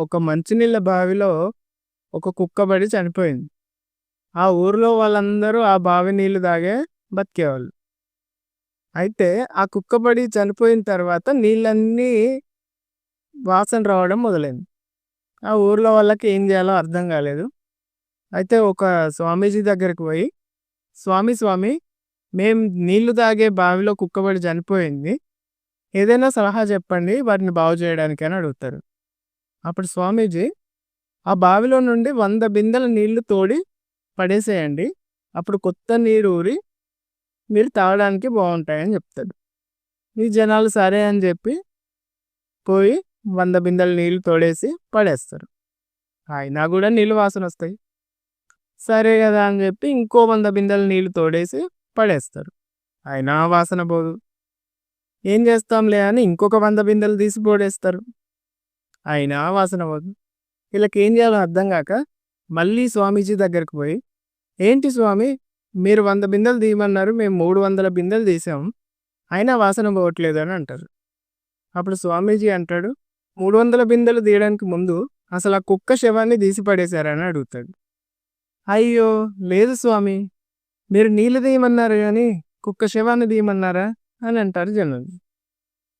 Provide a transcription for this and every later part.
ఒక మంచినీళ్ళ బావిలో ఒక కుక్క పడి చనిపోయింది. ఆ ఊరిలో వాళ్ళందరూ ఆ బావి నీళ్ళు తాగే బతికేవాళ్ళు. అయితే ఆ కుక్క పడి చనిపోయిన తర్వాత నీళ్ళన్నీ వాసన రావడం మొదలైంది. ఆ ఊర్లో వాళ్ళకి ఏం చేయాలో అర్థం కాలేదు. అయితే ఒక స్వామీజీ దగ్గరికి పోయి స్వామి స్వామి మేము నీళ్ళు తాగే బావిలో కుక్కబడి చనిపోయింది. ఏదైనా సలహా చెప్పండి వాటిని బాగు చేయడానికి అని అడుగుతారు. అప్పుడు స్వామీజీ ఆ బావిలో నుండి వంద బిందెల నీళ్ళు తోడి పడేసేయండి. అప్పుడు కొత్త నీరు ఊరి మీరు తాగడానికి బాగుంటాయని చెప్తాడు. ఈ జనాలు సరే అని చెప్పి పోయి వంద బిందెల నీళ్ళు తోడేసి పడేస్తారు. అయినా కూడా నీళ్ళు వాసన వస్తాయి. సరే కదా అని చెప్పి ఇంకో వంద బిందెల నీళ్ళు తోడేసి పడేస్తారు. అయినా వాసన పోదు. ఏం చేస్తాంలే అని ఇంకొక వంద బిందెలు తీసి పోడేస్తారు. అయినా వాసన పోదు. వీళ్ళకి ఏం చేయాలో అర్థం కాక మళ్ళీ స్వామీజీ దగ్గరికి పోయి ఏంటి స్వామి మీరు వంద బిందెలు తీయమన్నారు మేము మూడు వందల బిందెలు తీసాం అయినా వాసన పోవట్లేదు అని అంటారు. అప్పుడు స్వామీజీ అంటాడు మూడు వందల బిందెలు తీయడానికి ముందు అసలు ఆ కుక్క శవాన్ని తీసి పడేశారని అడుగుతాడు. అయ్యో లేదు స్వామి మీరు నీళ్ళు తీయమన్నారు కానీ కుక్క శవాన్ని తీయమన్నారా అని అంటారు జనాలు.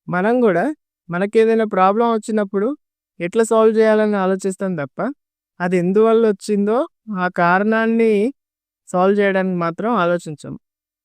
మనం కూడా మనకేదైనా ప్రాబ్లం వచ్చినప్పుడు ఎట్లా సాల్వ్ చేయాలని ఆలోచిస్తాం తప్ప అది ఎందువల్ల వచ్చిందో ఆ కారణాన్ని సాల్వ్ చేయడానికి మాత్రం ఆలోచించం